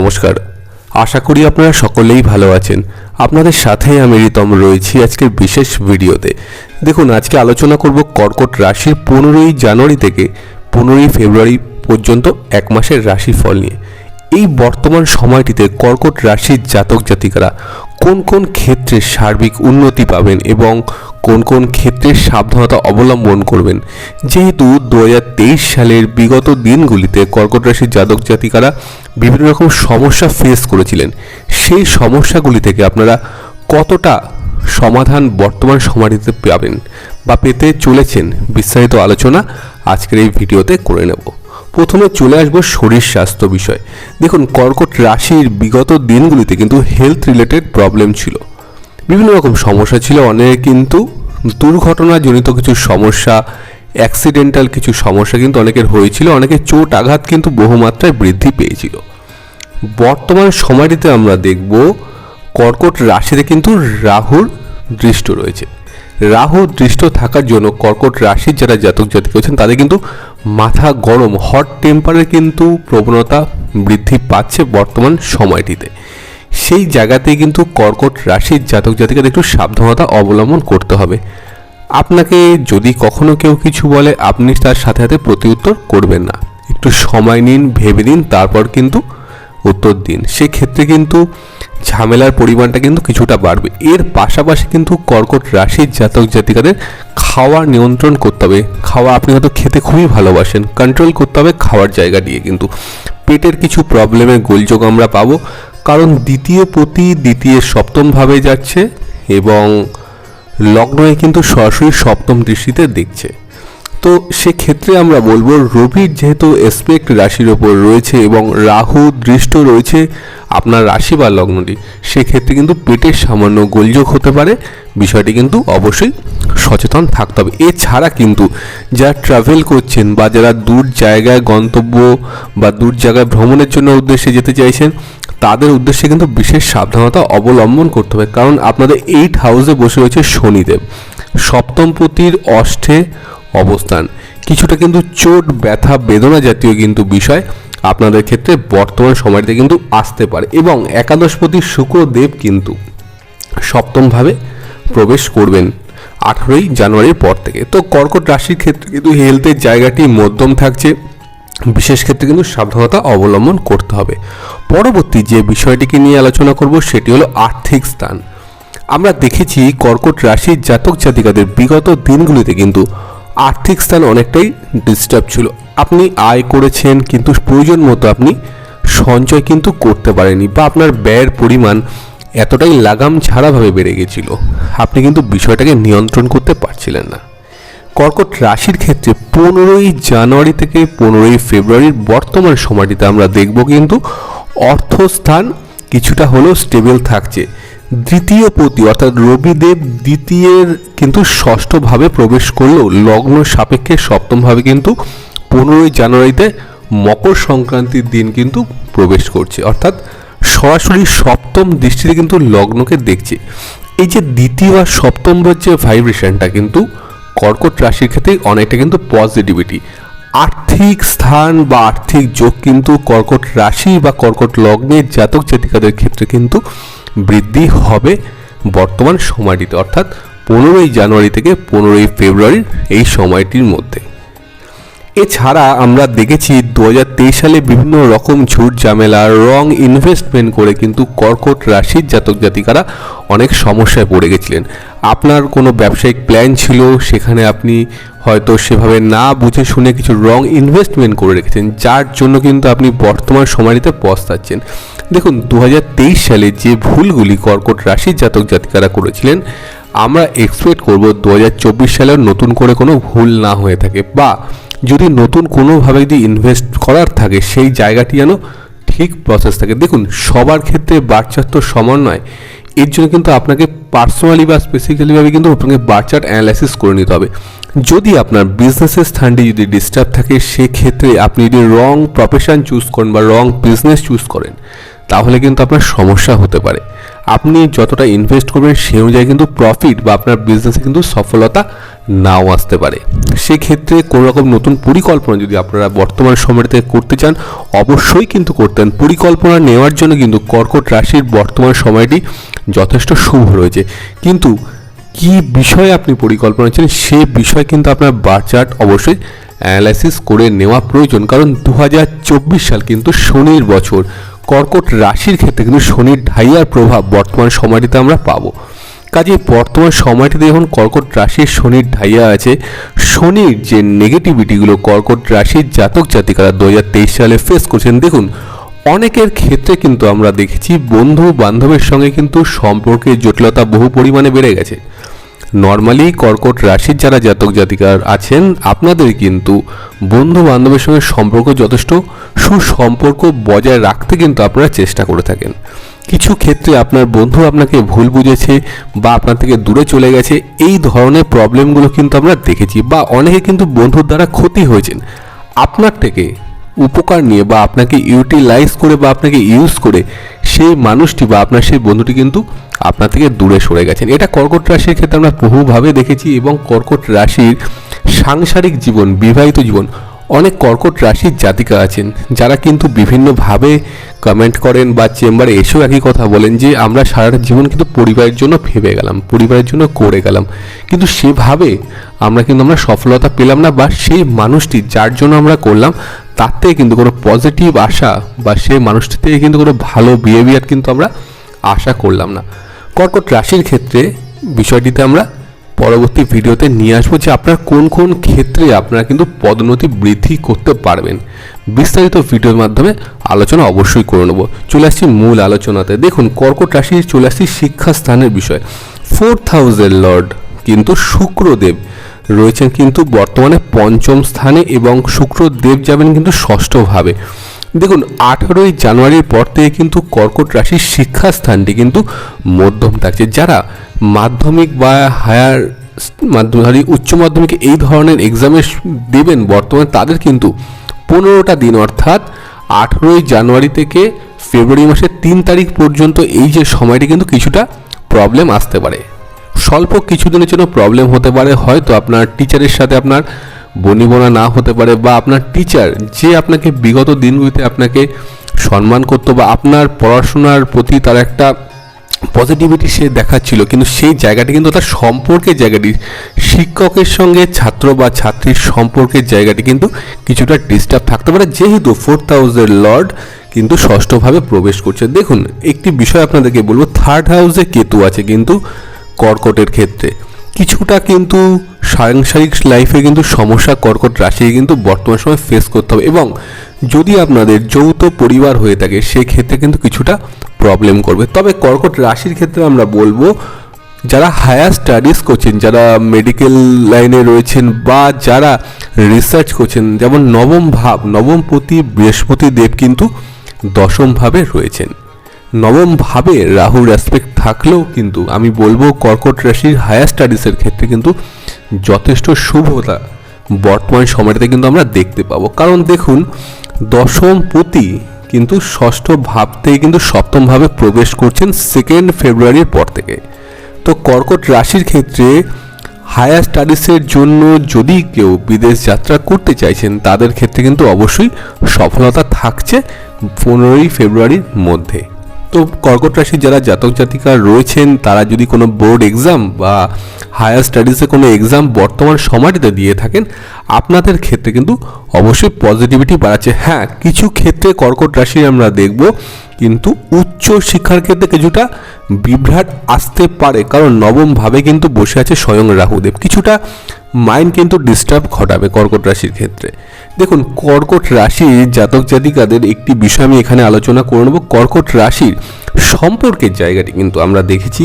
নমস্কার। আশা করি আপনারা সকলেই ভালো আছেন। আপনাদের সাথে আমি রিতম রয়েছি আজকের বিশেষ ভিডিওতে। দেখুন, আজকে আলোচনা করব কর্কট রাশির পনেরোই জানুয়ারি থেকে পনেরোই ফেব্রুয়ারি পর্যন্ত এক মাসের রাশিফল নিয়ে। এই বর্তমান সময়টিতে কর্কট রাশির জাতক জাতিকারা কোন কোন ক্ষেত্রে সার্বিক উন্নতি পাবেন এবং কোন কোন ক্ষেত্রে সাবধানতা অবলম্বন করবেন? যেহেতু দু হাজার তেইশ সালের বিগত দিনগুলিতে কর্কট রাশির জাতক জাতিকারা বিভিন্ন রকম সমস্যা ফেস করেছিলেন। সেই সমস্যাগুলি থেকে আপনারা কতটা সমাধান বর্তমান সময়টিতে পাবেন বা পেতে চলেছেন বিস্তারিত আলোচনা আজকের এই ভিডিওতে করে নেব। প্রথমে চলে আসব শরীর স্বাস্থ্য বিষয়। দেখুন, কর্কট রাশির বিগত দিনগুলিতে কিন্তু হেলথ রিলেটেড প্রবলেম ছিল। বিভিন্ন রকম সমস্যা ছিল অনেক, কিন্তু দুর্ঘটনাজনিত কিছু সমস্যা অ্যাক্সিডেন্টাল কিছু সমস্যা কিন্তু অনেকের হয়েছিল অনেকের চোট আঘাত কিন্তু বহুমাত্রায় বৃদ্ধি পেয়েছিল। বর্তমান সময়টিতে আমরা দেখব, কর্কট রাশিতে কিন্তু রাহুর দৃষ্ট রয়েছে। রাহু দৃষ্ট থাকার জন্য কর্কট রাশির যারা জাতক জাতিক রয়েছেন, তাদের কিন্তু মাথা গরম হট টেম্পারের কিন্তু প্রবণতা বৃদ্ধি পাচ্ছে বর্তমান সময়টিতে। সেই জায়গাতেই কিন্তু কর্কট রাশির জাতক জাতিকাদের একটু সাবধানতা অবলম্বন করতে হবে। আপনাকে যদি কখনো কেউ কিছু বলে, আপনি তার সাথে সাথে প্রতিউত্তর করবেন না। একটু সময় নিন, ভেবে দিন তারপর কিন্তু উত্তর দিন। সেক্ষেত্রে কিন্তু ঝামেলার পরিমাণটা কিন্তু কিছুটা বাড়বে। এর পাশাপাশি কিন্তু কর্কট রাশির জাতক জাতিকাদের খাওয়া নিয়ন্ত্রণ করতে হবে। খাওয়া আপনি হয়তো খেতে খুবই ভালোবাসেন কন্ট্রোল করতে হবে খাওয়ার জায়গা দিয়ে কিন্তু। পেটের কিছু প্রবলেমের গোলযোগ আমরা পাবো। কারণ দ্বিতীয় প্রতি দ্বিতীয় সপ্তমভাবে যাচ্ছে এবং লগ্নয়ে কিন্তু সরাসরি সপ্তম দৃষ্টিতে দেখছে। তো সেক্ষেত্রে আমরা বলব, রবির যেহেতু এসপেক্ট রাশির ওপর রয়েছে এবং রাহু দৃষ্ট রয়েছে আপনার রাশি বা লগ্নটি সেক্ষেত্রে কিন্তু পেটের সামান্য গোলযোগ হতে পারে। বিষয়টি কিন্তু অবশ্যই সচেতন থাকতে হবে। এছাড়া কিন্তু যারা ট্রাভেল করছেন বা যারা দূর জায়গায় গন্তব্য বা দূর জায়গায় ভ্রমণের জন্য উদ্দেশ্যে যেতে চাইছেন, তাদের উদ্দেশ্যে কিন্তু বিশেষ সাবধানতা অবলম্বন করতে হবে। কারণ আপনাদের এইট হাউসে বসে রয়েছে শনিদেব। সপ্তমপতির অষ্ঠে অবস্থান। কিছুটা কিন্তু চোট, ব্যথা, বেদনা জাতীয় কিন্তু বিষয় আপনাদের ক্ষেত্রে বর্তমান সময়টিতে কিন্তু আসতে পারে এবং একাদশপতি শুক্রদেব কিন্তু সপ্তমভাবে প্রবেশ করবেন আঠেরোই জানুয়ারির পর থেকে। তো কর্কট রাশির ক্ষেত্রে কিন্তু হেলথের জায়গাটি মধ্যম থাকছে, বিশেষ ক্ষেত্রে কিন্তু সাবধানতা অবলম্বন করতে হবে। পরবর্তী যে বিষয়টিকে নিয়ে আলোচনা করব সেটি হলো আর্থিক স্থান। আমরা দেখেছি কর্কট রাশির জাতক জাতিকাদের বিগত দিনগুলিতে কিন্তু আর্থিক স্থান অনেকটাই ডিস্টার্ব ছিল। আপনি আয় করেছেন, কিন্তু প্রয়োজন মতো আপনি সঞ্চয় কিন্তু করতে পারেনি বা আপনার ব্যয়ের পরিমাণ এতটাই লাগাম ছাড়াভাবে বেড়ে গেছিল। আপনি কিন্তু বিষয়টাকে নিয়ন্ত্রণ করতে পারছিলেন না। কর্কট রাশির ক্ষেত্রে পনেরোই জানুয়ারি থেকে পনেরোই ফেব্রুয়ারির বর্তমান সময়টিতে আমরা দেখব কিন্তু অর্থস্থান কিছুটা হলেও স্টেবল থাকছে। দ্বিতীয় পতি, অর্থাৎ রবিদেব দ্বিতীয়ের কিন্তু ষষ্ঠভাবে প্রবেশ করলেও লগ্ন সাপেক্ষে সপ্তমভাবে কিন্তু পনেরোই জানুয়ারিতে মকর সংক্রান্তির দিন কিন্তু প্রবেশ করছে। অর্থাৎ সরাসরি সপ্তম দৃষ্টিতে কিন্তু লগ্নকে দেখছে। এই যে দ্বিতীয় আর সপ্তম যে ভাইব্রেশনটা কিন্তু কর্কট রাশির ক্ষেত্রে অনেকটা কিন্তু পজিটিভিটি। আর্থিক স্থান বা আর্থিক যোগ কিন্তু কর্কট রাশি বা কর্কট লগ্নের জাতক জাতিকাদের ক্ষেত্রে কিন্তু বৃদ্ধি হবে বর্তমান সময়টিতে, অর্থাৎ পনেরোই জানুয়ারি থেকে পনেরোই ফেব্রুয়ারির এই সময়টির মধ্যে। এছাড়া আমরা দেখেছি দু হাজার তেইশ সালে বিভিন্ন রকম ঝুট ঝামেলা, রং ইনভেস্টমেন্ট করে কিন্তু কর্কট রাশির জাতক জাতিকারা অনেক সমস্যায় পড়ে গেছিলেন। আপনার কোনো ব্যবসায়িক প্ল্যান ছিল? সেখানে আপনি হয়তো সেভাবে না বুঝে শুনে কিছু রং ইনভেস্টমেন্ট করে রেখেছেন, যার জন্য কিন্তু আপনি বর্তমান সময়টিতে পস্তাচ্ছেন। দেখুন দু হাজার তেইশ সালে যে ভুলগুলি কর্কট রাশির জাতক জাতিকারা করেছিলেন, আমরা এক্সপেক্ট করব দু হাজার চব্বিশ সালেও নতুন করে কোনো ভুল না হয়ে থাকে বা যদি নতুন কোনোভাবে যদি ইনভেস্ট করার থাকে, সেই জায়গাটি যেন ঠিক প্রসেস থাকে। দেখুন, সবার ক্ষেত্রে বাচ্চার তো সমান নয়, এর জন্য কিন্তু আপনাকে পার্সোনালি বা স্পেসিক্যালিভাবে কিন্তু আপনাকে বাচ্চার অ্যানালাইসিস করে নিতে হবে। যদি আপনার বিজনেসের স্থানটি যদি ডিস্টার্ব থাকে, সেক্ষেত্রে আপনি যদি রং প্রফেশন চুজ করেন বা রং বিজনেস চুজ করেন তাহলে কিন্তু আপনার সমস্যা হতে পারে। আপনি যতটা ইনভেস্ট করবেন সেই অনুযায়ী কিন্তু প্রফিট বা আপনার বিজনেসে কিন্তু সফলতা নাও আসতে পারে। সেক্ষেত্রে কোনো রকম নতুন পরিকল্পনা যদি আপনারা বর্তমান সময়টাতে করতে চান, অবশ্যই কিন্তু করতেন। পরিকল্পনা নেওয়ার জন্য কিন্তু কর্কট রাশির বর্তমান সময়টি যথেষ্ট শুভ রয়েছে। কিন্তু কি বিষয়ে আপনি পরিকল্পনা নিচ্ছেন সে বিষয় কিন্তু আপনার বার চার্ট অবশ্যই অ্যানালাইসিস করে নেওয়া প্রয়োজন। কারণ দু হাজার চব্বিশ সাল কিন্তু শনির বছর। কর্কট রাশির ক্ষেত্রে কিন্তু শনির ঢাইয়ার প্রভাব বর্তমান সময়টিতে আমরা পাবো। কাজে বর্তমান সময়টিতে যখন কর্কট রাশির শনির ঢাইয়া আছে। শনির যে নেগেটিভিটিগুলো কর্কট রাশির জাতক জাতিকারা দু হাজার তেইশ সালে ফেস করছেন, দেখুন, অনেকের ক্ষেত্রে কিন্তু আমরা দেখেছি বন্ধু বান্ধবের সঙ্গে কিন্তু সম্পর্কের জটিলতা বহু পরিমাণে বেড়ে গেছে। নর্মালি কর্কট রাশির যারা জাতক জাতিকার আছেন, আপনাদের কিন্তু বন্ধু বান্ধবের সঙ্গে সম্পর্ক যথেষ্ট সুসম্পর্ক বজায় রাখতে কিন্তু আপনারা চেষ্টা করে থাকেন। কিছু ক্ষেত্রে আপনার বন্ধু আপনাকে ভুল বুঝেছে বা আপনার থেকে দূরে চলে গেছে, এই ধরনের প্রবলেমগুলো কিন্তু আমরা দেখেছি বা অনেকে কিন্তু বন্ধুর দ্বারা ক্ষতি হয়েছেন। আপনার থেকে উপকার নিয়ে বা আপনাকে ইউটিলাইজ করে বা আপনাকে ইউজ করে সেই মানুষটি বা আপনার সেই বন্ধুটি কিন্তু আপনার থেকে দূরে সরে গেছেন। এটা কর্কট রাশির ক্ষেত্রে আমরা বহুভাবে দেখেছি এবং কর্কট রাশির সাংসারিক জীবন, বিবাহিত জীবন, অনেক কর্কট রাশির জাতিকা আছেন। যারা কিন্তু বিভিন্নভাবে কমেন্ট করেন বা চেম্বারে এসেও একই কথা বলেন যে, আমরা সারাটা জীবন কিন্তু পরিবারের জন্য ভেবে গেলাম, পরিবারের জন্য করে গেলাম। কিন্তু সেভাবে আমরা কিন্তু আমরা সফলতা পেলাম না বা সেই মানুষটি যার জন্য আমরা করলাম তার থেকে কিন্তু কোনো পজিটিভ আশা বা সেই মানুষটি থেকে কিন্তু কোনো ভালো বিহেভিয়ার কিন্তু আমরা আশা করলাম না। কর্কট রাশির ক্ষেত্রে বিষয়টিতে আমরা পরবর্তী ভিডিওতে নিয়ে আসব যে আপনার কোন কোন ক্ষেত্রে আপনারা কিন্তু পদোন্নতি বৃদ্ধি করতে পারবেন। বিস্তারিত ভিডিওর মাধ্যমে আলোচনা অবশ্যই করে নেব। চলে আসছি মূল আলোচনাতে। দেখুন, কর্কট রাশির চলে আসছি শিক্ষাস্থানের বিষয়। ফোর্থ হাউসের লর্ড কিন্তু শুক্রদেব রয়েছেন কিন্তু বর্তমানে পঞ্চম স্থানে এবং শুক্রদেব যাবেন কিন্তু ষষ্ঠভাবে। দেখুন, আঠেরোই জানুয়ারির পর থেকে কিন্তু কর্কট রাশির শিক্ষাস্থানটি কিন্তু মধ্যম থাকছে। যারা মাধ্যমিক বা হায়ার মাধ্যমিক উচ্চ মাধ্যমিক এই ধরনের এক্সামে দেবেন বর্তমানে, তাদের কিন্তু পনেরোটা দিন, অর্থাৎ আঠেরোই জানুয়ারি থেকে ফেব্রুয়ারি মাসের তিন তারিখ পর্যন্ত এই যে সময়টি কিন্তু কিছুটা প্রবলেম আসতে পারে। স্বল্প কিছুদিনের জন্য প্রবলেম হতে পারে, হয়তো আপনার টিচারের সাথে আপনার বনিবনা না হতে পারে বা আপনার টিচার যে আপনাকে বিগত দিনগুলিতে আপনাকে সম্মান করতো বা আপনার পড়াশোনার প্রতি তার একটা পজিটিভিটি সে দেখাচ্ছিল, কিন্তু সেই জায়গাটি কিন্তু তার সম্পর্কের জায়গাটি। শিক্ষকের সঙ্গে ছাত্র বা ছাত্রীর সম্পর্কের জায়গাটি কিন্তু কিছুটা ডিস্টার্ব থাকতে পারে, যেহেতু ফোর্থ হাউসের লর্ড কিন্তু ষষ্ঠভাবে প্রবেশ করছে। দেখুন, একটি বিষয় আপনাদেরকে বলব থার্ড হাউসে কেতু আছে, কিন্তু কর্কটের ক্ষেত্রে। কিছুটা কিন্তু সাংসারিক লাইফে কিন্তু সমস্যা কর্কট রাশি কিন্তু বর্তমান সময় ফেস করতে হবে এবং যদি আপনাদের যৌথ পরিবার হয়ে থাকে, সেক্ষেত্রে কিন্তু কিছুটা প্রবলেম করবে। তবে কর্কট রাশির ক্ষেত্রে আমরা বলব, যারা হায়ার স্টাডিজ করছেন, যারা মেডিকেল লাইনে রয়েছেন বা যারা রিসার্চ করছেন, যেমন নবম ভাব, নবম প্রতি বৃহস্পতি দেব কিন্তু দশমভাবে রয়েছেন। নবম ভাবে রাহুর অ্যাসপেক্ট থাকলেও কিন্তু আমি বলব কর্কট রাশির হায়ার স্টাডিজের ক্ষেত্রে কিন্তু যথেষ্ট শুভতা বর্তমান সময়টাতে কিন্তু আমরা দেখতে পাবো। কারণ দেখুন, দশম পতি কিন্তু ষষ্ঠ ভাব থেকে কিন্তু সপ্তমভাবে প্রবেশ করছেন সেকেন্ড ফেব্রুয়ারির পর থেকে। তো কর্কট রাশির ক্ষেত্রে হায়ার স্টাডিজের জন্য যদি কেউ বিদেশ যাত্রা করতে চাইছেন, তাদের ক্ষেত্রে কিন্তু অবশ্যই সফলতা থাকছে পনেরোই ফেব্রুয়ারির মধ্যে। তো কর্কট রাশি যারা জাতক জাতিকা রয়েছেন, তারা যদি কোনো বোর্ড এক্সাম বা হায়ার স্টাডিজে কোনো এক্সাম বর্তমান সময়টিতে দিয়ে থাকেন আপনাদের ক্ষেত্রে কিন্তু অবশ্যই পজিটিভিটি বাড়াচ্ছে। হ্যাঁ কিছু ক্ষেত্রে কর্কট রাশি আমরা দেখব, কিন্তু উচ্চ শিক্ষার ক্ষেত্রে কিছুটা বিভ্রাট আসতে পারে, কারণ নবম ভাবে কিন্তু বসে আছে স্বয়ং রাহুদেব। কিছুটা মাইন্ড কিন্তু ডিস্টার্ব ঘটাবে কর্কট রাশির ক্ষেত্রে। দেখুন, কর্কট রাশির জাতক জাতিকাদের একটি বিষয় আমি এখানে আলোচনা করে নেব। কর্কট রাশির সম্পর্কের জায়গাটি কিন্তু আমরা দেখেছি,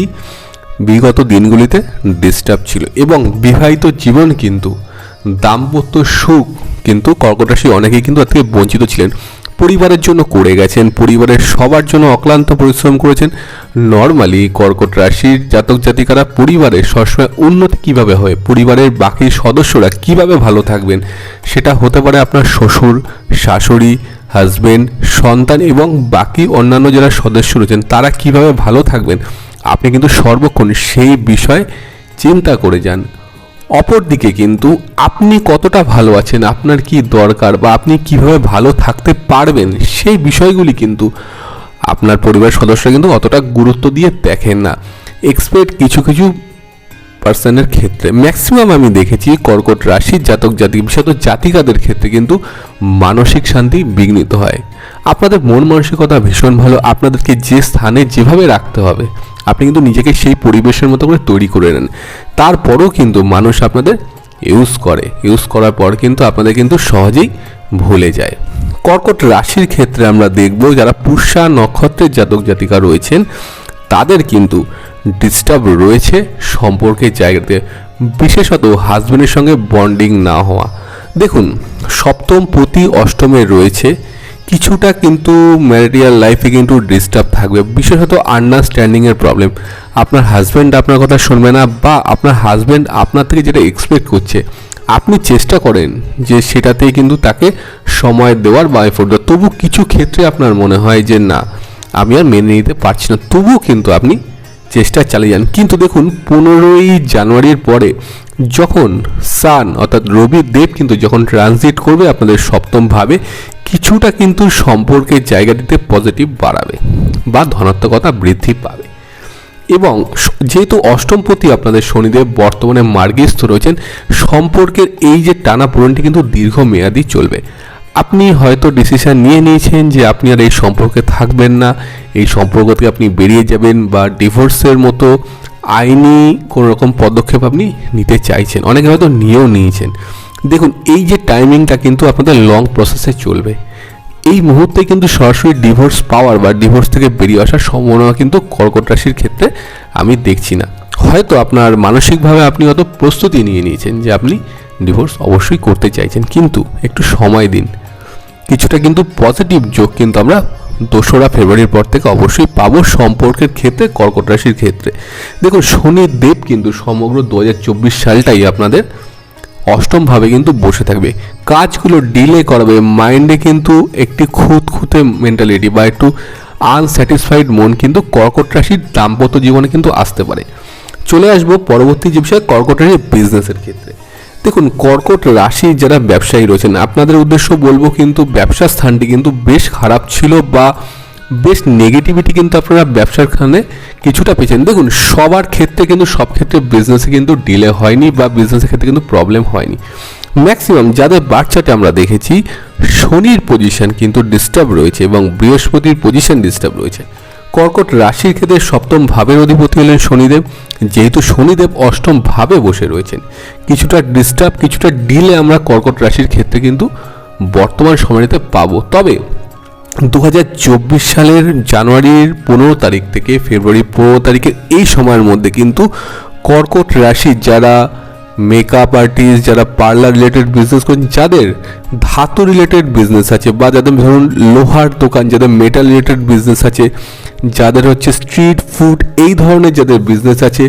বিগত দিনগুলিতে ডিস্টার্ব ছিল এবং বিবাহিত জীবন কিন্তু দাম্পত্য সুখ কিন্তু কর্কট রাশি অনেকেই কিন্তু তার থেকে বঞ্চিত ছিলেন। পরিবারের জন্য করে গেছেন, পরিবারের সবার জন্য অক্লান্ত পরিশ্রম করেছেন। নর্মালি কর্কট রাশির জাতক জাতিকারা পরিবারের সবসময় উন্নতি কীভাবে হয়, পরিবারের বাকি সদস্যরা কীভাবে ভালো থাকবেন, সেটা হতে পারে আপনার শ্বশুর, শাশুড়ি হাজবেন্ড সন্তান এবং বাকি অন্যান্য যারা সদস্য রয়েছেন, তারা কীভাবে ভালো থাকবেন, আপনি কিন্তু সর্বক্ষণ সেই বিষয়ে চিন্তা করে যান। অপরদিকে কিন্তু আপনি কতটা ভালো আছেন, আপনার কি দরকার বা আপনি কীভাবে ভালো থাকতে পারবেন, সেই বিষয়গুলি কিন্তু আপনার পরিবারের সদস্যরা কিন্তু অতটা গুরুত্ব দিয়ে দেখেন না। এক্সপেক্ট কিছু কিছু পার্সনের ক্ষেত্রে ম্যাক্সিমাম আমি দেখেছি কর্কট রাশির জাতক জাতি বিশেষত জাতিকাদের ক্ষেত্রে কিন্তু মানসিক শান্তি বিঘ্নিত হয়। আপনাদের মন মানসিকতা ভীষণ ভালো, আপনাদেরকে যে স্থানে যেভাবে রাখতে হবে, আপনি কিন্তু নিজেকে সেই পরিবেশের মতো করে তৈরি করে নেন। তারপরেও কিন্তু মানুষ আপনাদের ইউজ করে। ইউজ করার পর কিন্তু আপনাদের কিন্তু সহজেই ভুলে যায়। কর্কট রাশির ক্ষেত্রে আমরা দেখব যারা পুষ্যা নক্ষত্রের জাতক জাতিকা রয়েছেন, তাদের কিন্তু ডিস্টার্ব রয়েছে সম্পর্কের জায়গাতে, বিশেষত হাজবেন্ডের সঙ্গে বন্ডিং না হওয়া। দেখুন, সপ্তম প্রতি অষ্টমে রয়েছে কিছুটা কিন্তু ম্যারিটাল লাইফে কিন্তু ডিস্টার্ব থাকবে। বিশেষত আন্ডারস্ট্যান্ডিংয়ের প্রবলেম আপনার হাজব্যান্ড আপনার কথা শুনবে না বা আপনার হাজব্যান্ড আপনার থেকে যেটা এক্সপেক্ট করছে, আপনি চেষ্টা করেন যে সেটাতেই কিন্তু তাকে সময় দেওয়ার বা এফোর্ট দেওয়ার। তবু কিছু ক্ষেত্রে আপনার মনে হয় যে না, আমি আর মেনে নিতে পারছি না। তবুও কিন্তু আপনি চেষ্টা চালিয়ে যান। কিন্তু দেখুন, পনেরোই জানুয়ারির পরে যখন সান অর্থাৎ রবি দেব কিন্তু যখন ট্রানজিট করবে আপনাদের সপ্তম ভাবে কিছুটা কিন্তু সম্পর্কের জায়গাটিতে পজিটিভ বাড়াবে বা ধনাত্মকতা বৃদ্ধি পাবে। এবং যেহেতু অষ্টমপতি আপনাদের শনিদেব বর্তমানে মার্গস্থ রয়েছেন, সম্পর্কের এই যে টানা পূরণটি কিন্তু দীর্ঘমেয়াদি চলবে। আপনি হয়তো ডিসিশন নিয়ে নিয়েছেন যে আপনি আর এই সম্পর্কে থাকবেন না, এই সম্পর্ক থেকে আপনি বেরিয়ে যাবেন বা ডিভোর্সের মতো আইনি কোনো রকম পদক্ষেপ আপনি নিতে চাইছেন। অনেকে হয়তো নিয়েও নিয়েছেন। দেখুন, এই যে টাইমিংটা কিন্তু আপনাদের লং প্রসেসে চলবে। এই মুহূর্তে কিন্তু সরাসরি ডিভোর্স পাওয়ার বা ডিভোর্স থেকে বেরিয়ে আসার সম্ভাবনা কিন্তু কর্কট রাশির ক্ষেত্রে আমি দেখছি না। হয়তো আপনার মানসিকভাবে আপনি হয়তো প্রস্তুতি নিয়ে নিয়েছেন যে আপনি ডিভোর্স অবশ্যই করতে চাইছেন, কিন্তু একটু সময় দিন। কিছুটা কিন্তু পজিটিভ যোগ কিন্তু আমরা দোসরা ফেব্রুয়ারির পর থেকে অবশ্যই পাবো সম্পর্কের ক্ষেত্রে, কর্কট রাশির ক্ষেত্রে। দেখুন শনি দেব কিন্তু সমগ্র দু হাজার চব্বিশ সালটাই আপনাদের অষ্টমভাবে কিন্তু বসে থাকবে। কাজগুলো ডিলে করাবে মাইন্ডে কিন্তু একটি খুঁতখুঁতে মেন্টালিটি বা একটু আনস্যাটিসফাইড মন কিন্তু কর্কট রাশির দাম্পত্য জীবনে কিন্তু আসতে পারে। চলে আসব পরবর্তী যে বিষয়, কর্কট রাশির বিজনেসের ক্ষেত্রে। দেখুন, কর্কট রাশি যারা ব্যবসায়ী রয়েছেন, আপনাদের উদ্দেশ্য বলব কিন্তু ব্যবসা স্থানটি কিন্তু বেশ খারাপ ছিল বা বেশ নেগেটিভিটি কিন্তু আপনারা ব্যবসার খানে কিছুটা পেয়েছেন। দেখুন, সবার ক্ষেত্রে কিন্তু, সব ক্ষেত্রে বিজনেসে কিন্তু ডিলে হয়নি বা বিজনেসের ক্ষেত্রে কিন্তু প্রবলেম হয়নি। ম্যাক্সিমাম যাদের বাচ্চাতে আমরা দেখেছি, শনির পজিশন কিন্তু ডিস্টার্ব রয়েছে এবং বৃহস্পতির পজিশন ডিস্টার্ব রয়েছে। কর্কট রাশির ক্ষেত্রে সপ্তম ভাবের অধিপতি হলেন শনিদেব, যেহেতু শনিদেব অষ্টম ভাবে বসে রয়েছেন। কিছুটা ডিস্টার্ব কিছুটা ডিলে আমরা কর্কট রাশির ক্ষেত্রে কিন্তু বর্তমান সময়টাতে পাবো। তবে দু হাজার চব্বিশ সালের জানুয়ারির পনেরো তারিখ থেকে ফেব্রুয়ারি পনেরো তারিখের এই সময়ের মধ্যে কিন্তু কর্কট রাশির যারা মেকআপ আর্টিস্ট যারা পার্লার রিলেটেড বিজনেস করেন যাদের ধাতু রিলেটেড বিজনেস আছে বা যাদের ধরুন লোহার দোকান, যাদের মেটাল রিলেটেড বিজনেস আছে, যাদের হচ্ছে স্ট্রিট ফুড এই ধরনের যাদের বিজনেস আছে,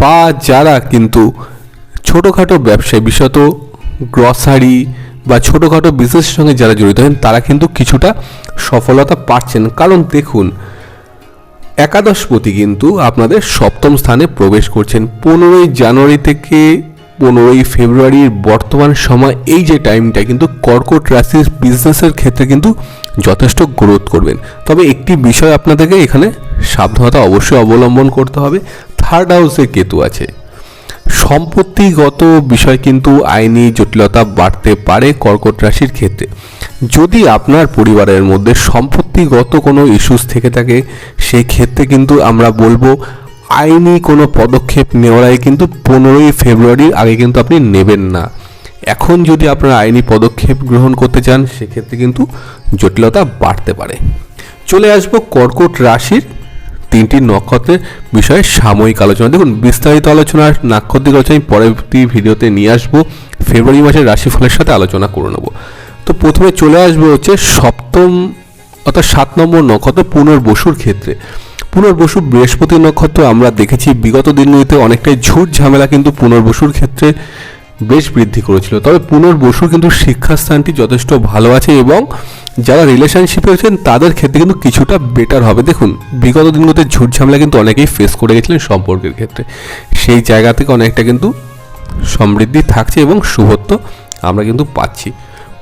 বা যারা কিন্তু ছোটোখাটো ব্যবসায়, বিশেষত গ্রসারি বা ছোটোখাটো বিজনেসের সঙ্গে যারা জড়িত হন তারা কিন্তু কিছুটা সফলতা পাচ্ছেন। কারণ দেখুন একাদশপতি কিন্তু আপনাদের সপ্তম স্থানে প্রবেশ করছেন। পনেরোই জানুয়ারি থেকে পনেরোই ফেব্রুয়ারির বর্তমান সময়, এই যে টাইমটা কিন্তু কর্কট রাশির বিজনেসের ক্ষেত্রে কিন্তু যথেষ্ট গ্রোথ করবেন। তবে একটি বিষয় আপনাদেরকে এখানে সাবধানতা অবশ্যই অবলম্বন করতে হবে। থার্ড হাউসে কেতু আছে। সম্পত্তিগত বিষয় কিন্তু আইনি জটিলতা বাড়তে পারে কর্কট রাশির ক্ষেত্রে। যদি আপনার পরিবারের মধ্যে সম্পত্তিগত কোনো ইস্যুস থেকে থাকে সেই ক্ষেত্রে কিন্তু আমরা বলব আইনি কোনো পদক্ষেপ নেওয়াই কিন্তু পনেরোই ফেব্রুয়ারির আগে কিন্তু আপনি নেবেন না। এখন যদি আপনারা আইনি পদক্ষেপ গ্রহণ করতে চান, সেক্ষেত্রে কিন্তু জটিলতা বাড়তে পারে। চলে আসব কর্কট রাশির তিনটি নক্ষত্রের বিষয়ে সাময়িক আলোচনা। দেখুন, বিস্তারিত আলোচনা নাক্ষত্রিক আলোচনা আমি পরবর্তী ভিডিওতে নিয়ে আসব। ফেব্রুয়ারি মাসের রাশিফলের সাথে আলোচনা করে নেব। তো প্রথমে চলে আসব হচ্ছে সপ্তম অর্থাৎ সাত নম্বর নক্ষত্র পুনর্বসুর ক্ষেত্রে। পুনর্বসু বৃহস্পতি নক্ষত্র আমরা দেখেছি, বিগত দিনগুলিতে অনেকটাই ঝুট ঝামেলা কিন্তু পুনর্বসুর ক্ষেত্রে বেশ বৃদ্ধি করেছিল। তবে পুনর্বসুর কিন্তু শিক্ষাস্থানটি যথেষ্ট ভালো আছে এবং যারা রিলেশনশিপে আছেন তাদের ক্ষেত্রে কিন্তু কিছুটা বেটার হবে। দেখুন, বিগত দিনগুলোতে ঝুট ঝামেলা কিন্তু অনেকেই ফেস করে গেছিলেন সম্পর্কের ক্ষেত্রে। সেই জায়গা থেকে অনেকটা কিন্তু সমৃদ্ধি থাকছে এবং শুভত্ব আমরা কিন্তু পাচ্ছি।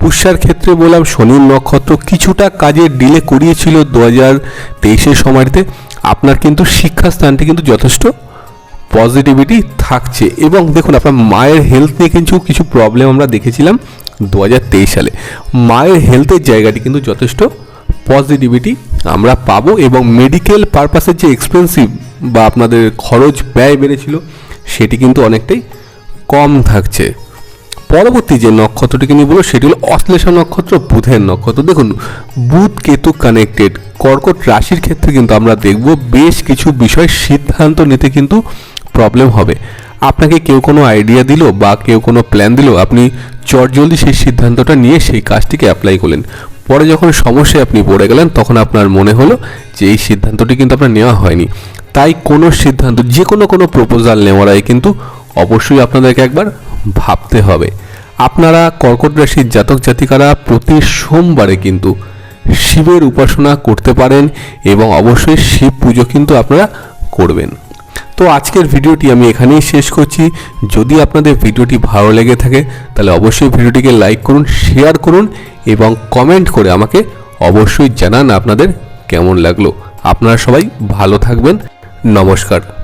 পুষ্যার ক্ষেত্রে বললাম, শনির নক্ষত্র কিছুটা কাজে ডিলে করিয়েছিল দু হাজার তেইশের সময়তে আপনার কিন্তু শিক্ষাস্থানটি কিন্তু যথেষ্ট পজিটিভিটি থাকছে। এবং দেখুন, আপনার মায়ের হেলথ নিয়ে কিন্তু কিছু প্রবলেম আমরা দেখেছিলাম দু হাজার তেইশ সালে। মায়ের হেলথের জায়গাটি কিন্তু যথেষ্ট পজিটিভিটি আমরা পাবো এবং মেডিকেল পারপাসের যে এক্সপেন্সিভ বা আপনাদের খরচ ব্যয় বেড়েছিল, সেটি কিন্তু অনেকটাই কম থাকছে। পরবর্তী যে নক্ষত্রটিকে নিয়ে বলব, সেটি হলো অশ্লেষা নক্ষত্র, বুধের নক্ষত্র। দেখুন, বুধ কেতু কানেক্টেড কর্কট রাশির ক্ষেত্রে কিন্তু আমরা দেখব, বেশ কিছু বিষয় সিদ্ধান্ত নিতে কিন্তু প্রবলেম হবে। আপনাকে কেউ কোনো আইডিয়া দিল বা কেউ কোনো প্ল্যান দিল, আপনি চটজলদি সেই সিদ্ধান্তটা নিয়ে সেই কাজটিকে অ্যাপ্লাই করলেন। পরে যখন সমস্যায় আপনি পড়ে গেলেন, তখন আপনার মনে হলো যে এই সিদ্ধান্তটি কিন্তু আপনার নেওয়া হয়নি। তাই কোনো সিদ্ধান্ত, যে কোনো কোনো প্রপোজাল নেওয়ার আগে কিন্তু অবশ্যই আপনাদেরকে একবার ভাবতে হবে। আপনারা কর্কট রাশির জাতক জাতিকারা প্রতি সোমবারে কিন্তু শিবের উপাসনা করতে পারেন এবং অবশ্যই শিব পুজো কিন্তু আপনারা করবেন। তো আজকের ভিডিওটি আমি এখানেই শেষ করছি। যদি আপনাদের ভিডিওটি ভালো লেগে থাকে, তাহলে অবশ্যই ভিডিওটিকে লাইক করুন, শেয়ার করুন এবং কমেন্ট করে আমাকে অবশ্যই জানান আপনাদের কেমন লাগল। আপনারা সবাই ভালো থাকবেন। নমস্কার।